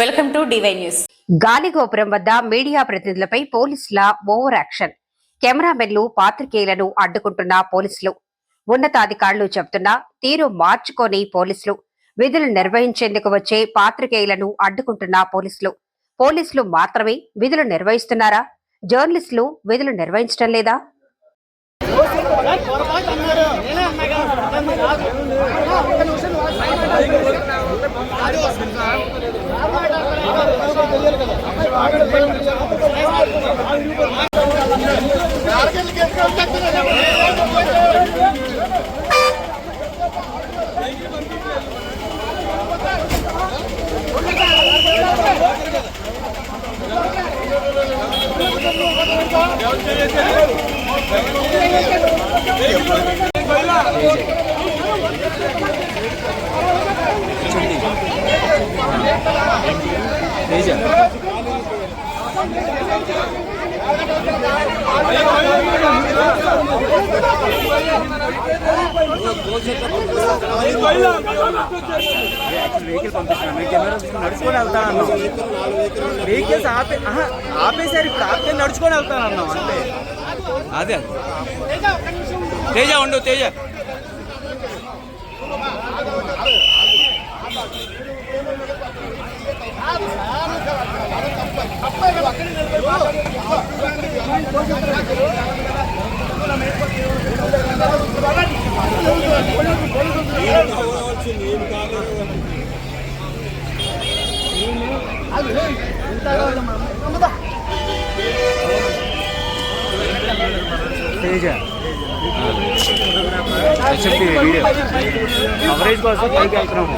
Welcome to DY news. గాలిగోపురం వద్ద media ప్రతినిధులపై పోలీసుల over action. కెమెరామెన్లు పాత్రికేయులను అడ్డుకుంటున్న పోలీసులు. ఉన్నతాధికారులు చెబుతున్నా తీరు మార్చుకొని పోలీసులు. విధులు నిర్వహించేందుకు వచ్చే పాత్రికేయులను అడ్డుకుంటున్న పోలీసులు. పోలీసులు మాత్రమే విధులు నిర్వహిస్తున్నారా? జర్నలిస్టులు విధులు నిర్వహించడం లేదా? వెహికల్ పంపిస్తున్నాం వెహికల్ కెమెరా తీసుకుని నడుచుకొని వెళ్తాను వెహికల్స్ ఆపే ఆహా, ఆపేసారు ఇప్పుడు ఆపే నడుచుకొని వెళ్తాను అన్నాం అంతే అదే తేజ ఉండు Teja Teja HMD video coverage కోసం పైకి వెళ్తున్నాము